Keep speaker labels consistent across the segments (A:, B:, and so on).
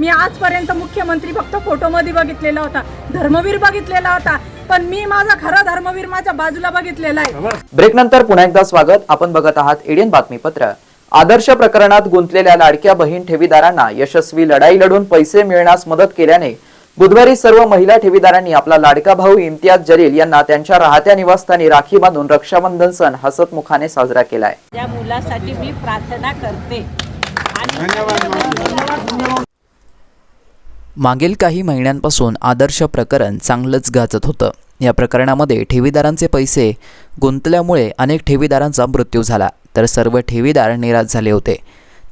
A: मी आजपर्यंत मुख्यमंत्री फक्त फोटोमध्ये बघितलेला होता धर्मवीर बघितलेला होता पण मी माझा खरा धर्मवीर माझ्या बाजूला बघितलेला आहे.
B: ब्रेक नंतर पुन्हा एकदा स्वागत. आपण बघत आहात एडियन बातमीपत्र. आदर्श प्रकरणात गुंतलेल्या लाडक्या बहीण ठेवीदारांना यशस्वी लढाई लढून पैसे मिळण्यास मदत केल्याने बुधवारी सर्व महिला ठेवीदारांनी आपला लाडका भाऊ इम्तियाज जलील यांना त्यांच्या राहत्या निवासस्थानी राखी बांधून रक्षाबंधन सण हसतमुखाने साजरा केलाय.
C: त्या मुलासाठी मी प्रार्थना करते. आणि
B: मागील काही महिन्यांपासून आदर्श प्रकरण चांगलंच गाजत होतं. या प्रकरणामध्ये ठेवीदारांचे पैसे गुंतल्यामुळे अनेक ठेवीदारांचा मृत्यू झाला तर सर्व ठेवीदार निराश झाले होते.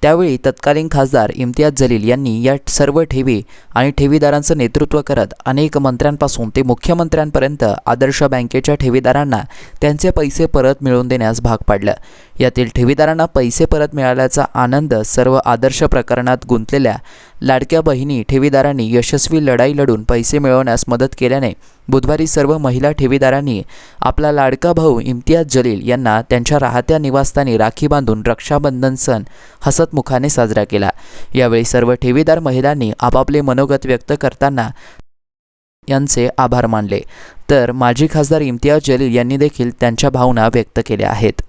B: त्यावेळी तत्कालीन खासदार इम्तियाज जलील यांनी या सर्व ठेवी आणि ठेवीदारांचं नेतृत्व करत अनेक मंत्र्यांपासून ते मुख्यमंत्र्यांपर्यंत आदर्श बँकेच्या ठेवीदारांना त्यांचे पैसे परत मिळवून देण्यास भाग पाडलं. यातील ठेवीदारांना पैसे परत मिळाल्याचा आनंद सर्व आदर्श प्रकरणात गुंतलेल्या लाडक्या बहिणी ठेवीदारांनी यशस्वी लढाई लढून पैसे मिळवण्यास मदत केल्याने बुधवारी सर्व महिला ठेवीदारांनी आपला लाडका भाऊ इम्तियाज जलील यांना त्यांच्या राहत्या निवासस्थानी राखी बांधून रक्षाबंधन सण हसतमुखाने साजरा केला. यावेळी सर्व ठेवीदार महिलांनी आपापले मनोगत व्यक्त करताना यांचे आभार मानले. तर माजी खासदार इम्तियाज जलील यांनी देखील त्यांच्या भावना व्यक्त केल्या आहेत.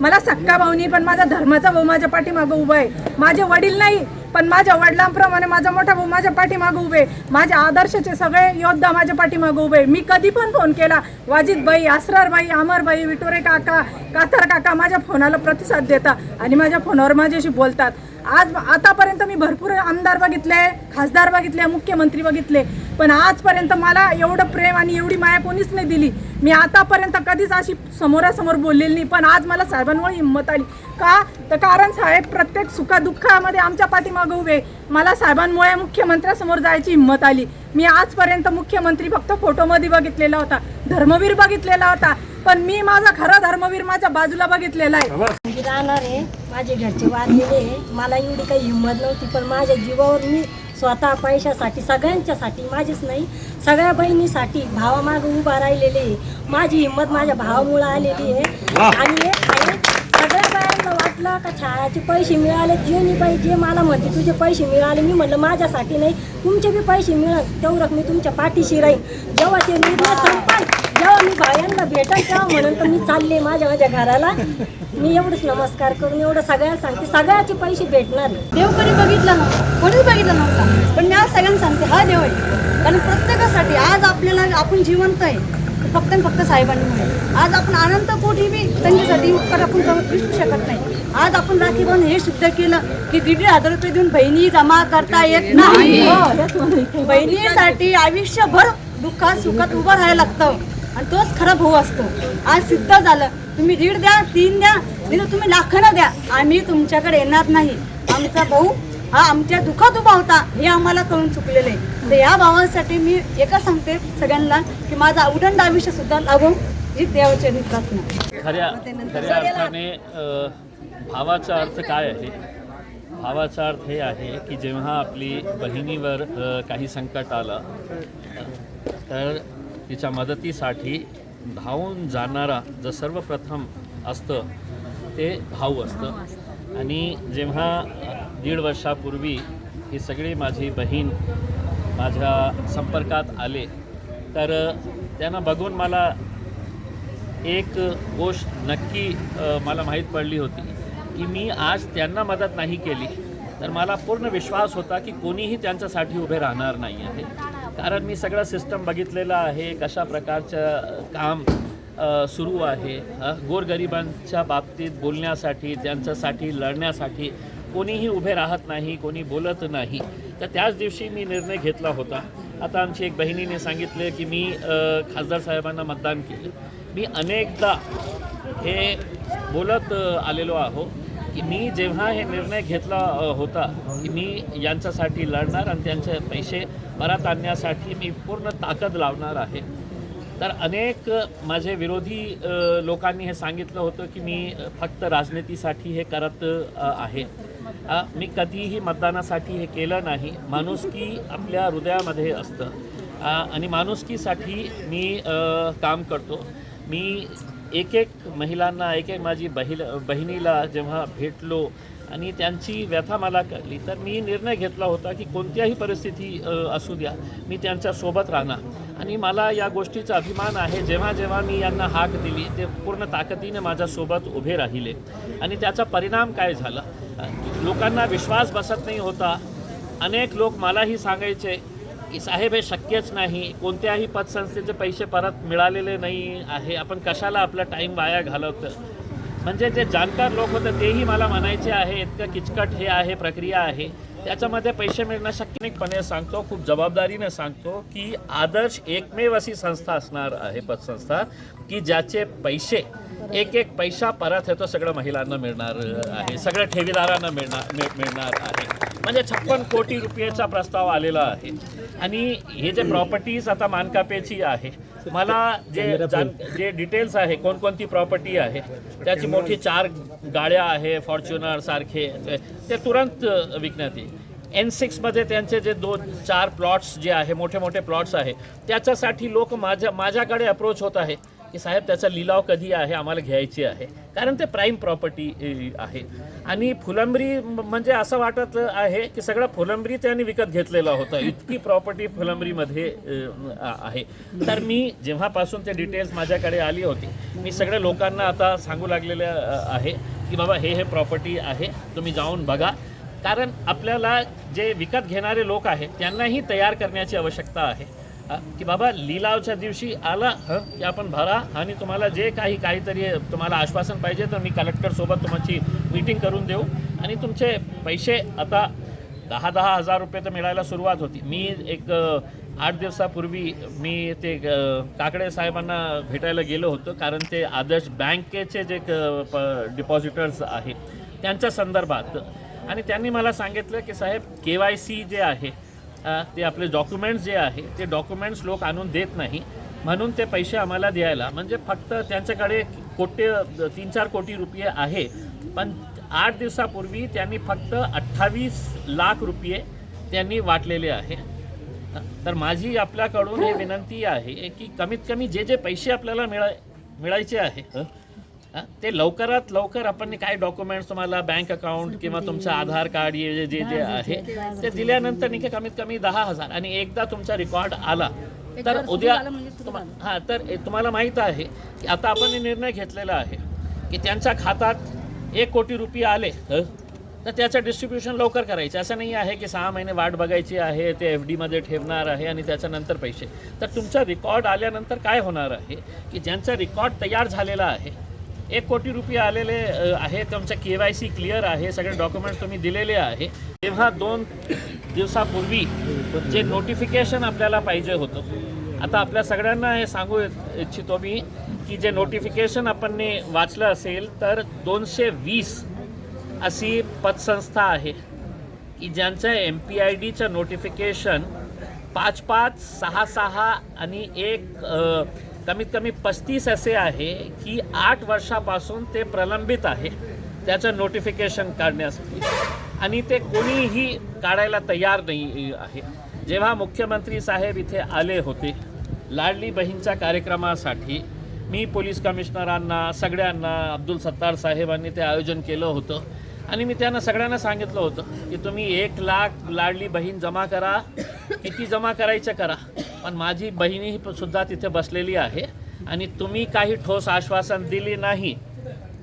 A: मला सक्का भाऊनी पण माझा धर्माचा भाऊ माझ्या पाठीमागं उभा आहे. माझे वडील नाही पण माझ्या वडिलांप्रमाणे माझा मोठा भाऊ माझ्या पाठीमागं उभे आहे. माझ्या आदर्शचे सगळे योद्धा माझ्या पाठीमागं उभे मी कधी पण फोन केला वाजिदबाई असरारबाई अमरबाई विटोरे काका कातर काका माझ्या फोनाला प्रतिसाद देता आणि माझ्या फोनावर माझ्याशी बोलतात. आज आतापर्यंत मी भरपूर आमदार बघितले खासदार बघितले मुख्यमंत्री बघितले. पण आजपर्यंत मला एवढं प्रेम आणि एवढी माया कोणीच नाही दिली. मी आतापर्यंत कधीच अशी समोरासमोर बोललेली नाही पण आज मला साहेबांमुळे हिंमत आली. का? तर कारण साहेब प्रत्येक सुखादुःखामध्ये आमच्या पाठीमागं उभे. मला साहेबांमुळे मुख्यमंत्र्यासमोर जायची हिंमत आली. मी आजपर्यंत मुख्यमंत्री फक्त फोटोमध्ये बघितलेला होता धर्मवीर बघितलेला होता पण मी माझा खरा धर्मवीर माझ्या बाजूला बघितलेला आहे.
D: मी राहणार आहे माझे घरचे वारलेले आहे. मला एवढी काही हिंमत नव्हती पण माझ्या जीवावर मी स्वतः पैशासाठी सगळ्यांच्यासाठी माझीच नाही सगळ्या बहिणीसाठी भावामागं उभा राहिलेले आहे. माझी हिंमत माझ्या भावामुळं आलेली आहे. आणि हे सगळ्या बायांना वाटलं का छायाचे पैसे मिळाले जे मी बाई जे मला म्हणते तुझे पैसे मिळाले मी म्हटलं माझ्यासाठी नाही तुमचे बी पैसे मिळत तेवढं मी तुमच्या पाठीशी राहीन. जेव्हा ते निर्णय जेव्हा मी बायांना भेटेल तेव्हा म्हणून तर मी चालले माझ्या माझ्या घराला. मी एवढंच नमस्कार करून एवढं सगळ्यांना सांगते. सगळ्याचे पैसे भेटणार
E: देव कधी बघितला नव्हता. कोणीच बघितला नव्हता. पण मी आज सगळ्यांना सांगते हा देव आहे. कारण प्रत्येकासाठी आज आपल्याला आपण जिवंत आहे. फक्त आणि फक्त साहेबांमुळे आज आपण अनंत कोटी बी त्यांच्यासाठी उपकार आपण करू- विसरू शकत नाही. आज आपण राखी बांधून हे सिद्ध केलं की दीड हजार रुपये देऊन बहिणी जमा करता येत नाही. हो. बहिणीसाठी आयुष्यभर दुःखात सुखात उभं राहायला लागतं. आणि तोच खरा भाऊ असतो. आज सिद्ध झालं. तुम्ही दीड द्या तीन द्या नाही तुम्ही लाखानं द्या. आम्ही तुमच्याकडे येणार नाही. आमचा भाऊ हा आमच्या दुःखात उभा होता हे आम्हाला कळून चुकलेलं आहे. तर या भावांसाठी मी एकच सांगते सगळ्यांना की माझा उदंड आयुष्य सुद्धा लागो ही देवाच्या प्रार्थना.
F: खऱ्या खऱ्या अर्थाने भावाचा अर्थ काय आहे? भावाचा अर्थ हे आहे की जेव्हा आपली बहिणीवर काही संकट आलं तर तिच्या मदतीसाठी धावून जाणारा जर सर्वप्रथम असतं ते भाऊ असतं. आणि जेव्हा दीड वर्षापूर्वी ही सगळी माझी बहीण माझ्या संपर्कात आले तर त्यांना बघून मला एक गोष्ट नक्की मला माहीत पडली होती की मी आज त्यांना मदत नाही केली तर मला पूर्ण विश्वास होता की कोणीही त्यांच्यासाठी उभे राहणार नाही आहे. कारण मी सगळं सिस्टम बघितलेलं आहे कशा प्रकारचं काम सुरू आहे गोरगरिबांच्या बाबतीत बोलण्यासाठी त्यांच्यासाठी लढण्यासाठी कोणीही उभे राहत नाही कोणी बोलत नाही. तर त्याच दिवशी मी निर्णय घेतला होता. आता आमची एक बहिणीने सांगितले की मी खासदार साहेबांना मतदान केलं. मी अनेकदा हे बोलत आलेलो आहो. की मी जेव्हा हे निर्णय घेतला होता की मी यांच्यासाठी लढणार आणि त्यांचे पैसे परत आणण्यासाठी मी पूर्ण ताकद लावणार आहे. तर अनेक माझे विरोधी लोकांनी हे सांगितलं होतं की मी फक्त राजनीतीसाठी हे करत आहे. मी कधीही मतदानासाठी हे केलं नाही. माणुसकी आपल्या हृदयामध्ये असतं. आणि माणुसकीसाठी मी काम करतो. मी एक एक महिलांना एक एक माझी बहिल बहिणीला जेव्हा भेटलो आणि त्यांची व्यथा मला कळली तर मी निर्णय घेतला होता की कोणत्याही परिस्थिती असू द्या मी त्यांच्यासोबत राहणार. आणि मला या गोष्टीचा अभिमान आहे जेव्हा जेव्हा मी यांना हाक दिली ते पूर्ण ताकदीने माझ्यासोबत उभे राहिले. आणि त्याचा परिणाम काय झाला? लोकांना विश्वास बसत नाही होता. अनेक लोक मलाही सांगायचे की साहेब हे शक्यच नाही. कोणत्याही पतसंस्थेचे पैसे परत मिळालेले नाही आहे. आपण कशाला आपला टाईम वाया घालवतं? म्हणजे जे जाणकार लोक होते तेही मला म्हणायचे आहे इतकं किचकट हे आहे प्रक्रिया आहे. त्याच्यामध्ये पैसे मिळणं शक्यनिकपणे सांगतो खूप जबाबदारीने सांगतो की आदर्श एकमेव अशी संस्था असणार आहे पतसंस्था की ज्याचे पैसे एक एक पैसा परत येतो सगळं महिलांना मिळणार आहे सगळ्या ठेवीदारांना मिळणार मिळणार आहे. म्हणजे छप्पन कोटी रुपयाचा प्रस्ताव आलेला आहे. आणि हे जे प्रॉपर्टीज आता मानकापेची आहे मला जे जे डिटेल्स आहे कोणकोणती प्रॉपर्टी आहे त्याची मोठी चार गाड्या आहे फॉर्च्युनर सारखे ते- ते तुरंत विकण्यात येईल. एन सिक्समध्ये त्यांचे जे दोन चार प्लॉट्स जे आहे मोठे मोठे प्लॉट्स आहे त्याच्यासाठी लोक माझ्या माझ्याकडे अप्रोच होत आहे. की साहेब त्याचा लिलाव कधी आहे आम्हाला घ्यायची आहे. कारण ते प्राईम प्रॉपर्टी आहे. आणि फुलंबरी म्हणजे असं वाटत आहे की सगळं फुलंबरी त्यांनी विकत घेतलेलं होतं. इतकी प्रॉपर्टी फुलंबरीमध्ये आहे. तर मी जेव्हापासून ते डिटेल्स माझ्याकडे आली होती मी सगळ्या लोकांना आता सांगू लागलेले आहे की बाबा हे हे प्रॉपर्टी आहे तुम्ही जाऊन बघा. कारण आपल्याला जे विकत घेणारे लोक आहेत त्यांनाही तयार करण्याची आवश्यकता आहे. की बाबा लिलावच्या दिवशी आला हं, की आपण भरा आणि तुम्हाला जे काही काहीतरी तुम्हाला आश्वासन पाहिजे तर मी कलेक्टरसोबत तुमची मीटिंग करून देऊ. आणि तुमचे पैसे आता दहा दहा हजार रुपये तर मिळायला सुरुवात होती. मी एक आठ दिवसापूर्वी मी ते काकडे साहेबांना भेटायला गेलो होतो कारण ते आदर्श बँकेचे जे डिपॉझिटर्स आहेत त्यांच्या संदर्भात. आणि त्यांनी मला सांगितलं की साहेब के वाय सी जे आहे ते आपले डॉक्युमेंट्स जे आहे ते डॉक्युमेंट्स लोक आणून देत नाही. म्हणून ते पैसे आम्हाला द्यायला म्हणजे फक्त त्यांच्याकडे कोटी तीन चार कोटी रुपये आहे. पण आठ दिवसापूर्वी त्यांनी फक्त अठ्ठावीस लाख रुपये त्यांनी वाटलेले आहे. तर माझी आपल्याकडून हे विनंती आहे की कमीत कमी जे जे पैसे आपल्याला मिळा मिळायचे आहे ते लवकरात लवकर आपण काय डॉक्युमेंट्स तुम्हाला बँक अकाउंट किंवा तुमचं आधार कार्ड जे जे जे आहे ते दिल्यानंतर का कमीत कमी दहा हजार. आणि एकदा तुमचा रेकॉर्ड आला तर उद्या तुम्हा- हां तर तुम्हाला माहीत आहे की आता आपण निर्णय घेतलेला आहे की त्यांच्या खात्यात एक कोटी रुपये आले तर त्याचं डिस्ट्रीब्युशन लवकर करायचं. असं नाही आहे की सहा महिने वाट बघायची आहे ते एफ डीमध्ये ठेवणार आहे आणि त्याच्यानंतर पैसे. तर तुमचा रेकॉर्ड आल्यानंतर काय होणार आहे? की ज्यांचा रेकॉर्ड तयार झालेला आहे एक कोटी रुपये आलेले आहेत. आहे तुमचं के वाय सी क्लिअर आहे. सगळे डॉक्युमेंट्स तुम्ही दिलेले आहे. तेव्हा दोन दिवसापूर्वी जे नोटिफिकेशन आपल्याला पाहिजे होतं. आता आपल्या सगळ्यांना हे सांगू इच्छितो मी की जे नोटिफिकेशन आपण वाचलं असेल तर दोनशे वीस अशी पतसंस्था आहे की ज्यांचं एम पी आय डीचं नोटिफिकेशन पाच पाच सहा सहा आणि एक कमीत कमी पस्तीस असे आहे की आठ वर्षापासून ते प्रलंबित आहे. त्याचं नोटिफिकेशन काढण्यासाठी. आणि ते कोणीही काढायला तयार नाही आहे. जेव्हा मुख्यमंत्री साहेब इथे आले होते लाडली बहीणच्या कार्यक्रमासाठी मी पोलीस कमिशनरांना सगळ्यांना अब्दुल सत्तार साहेबांनी ते आयोजन केलं होतं. आणि मी त्यांना सगळ्यांना सांगितलं होतं की तुम्ही एक लाख लाडली बहीण जमा करा किती जमा करायचं करा. पण माझी बहिणी सुद्धा तिथे बसलेली आहे आणि तुम्ही काही ठोस आश्वासन दिली नाही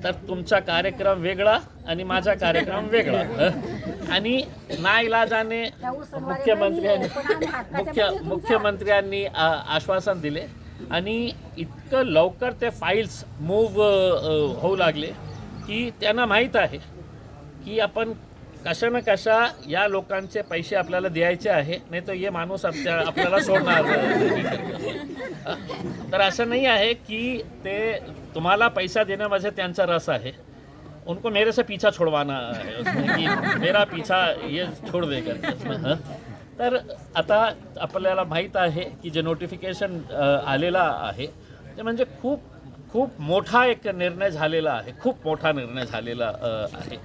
F: तर तुमचा कार्यक्रम वेगळा आणि माझा कार्यक्रम वेगळा? आणि नाईलाजाने मुख्यमंत्र्यांनी मुख्य मुख्यमंत्र्यांनी आश्वासन दिले आणि इतकं लवकर ते फाईल्स मूव होऊ लागले की त्यांना माहीत आहे की आपण कशा ना कशा या लोकांचे पैसे आपल्याला द्यायचे आहे नाही तर हे माणूस आपल्या आपल्याला सोडणार. तर असं नाही आहे की ते तुम्हाला पैसा देण्यामध्ये त्यांचा रस आहे. उनको मेरे से पीछा छोडवाना है उसमें मेरा पीछा ये छोड़ दे तर आता आपल्याला माहीत आहे की जे नोटिफिकेशन आलेला आहे ते म्हणजे खूप खूप मोठा एक निर्णय झालेला आहे. खूप मोठा निर्णय झालेला आहे.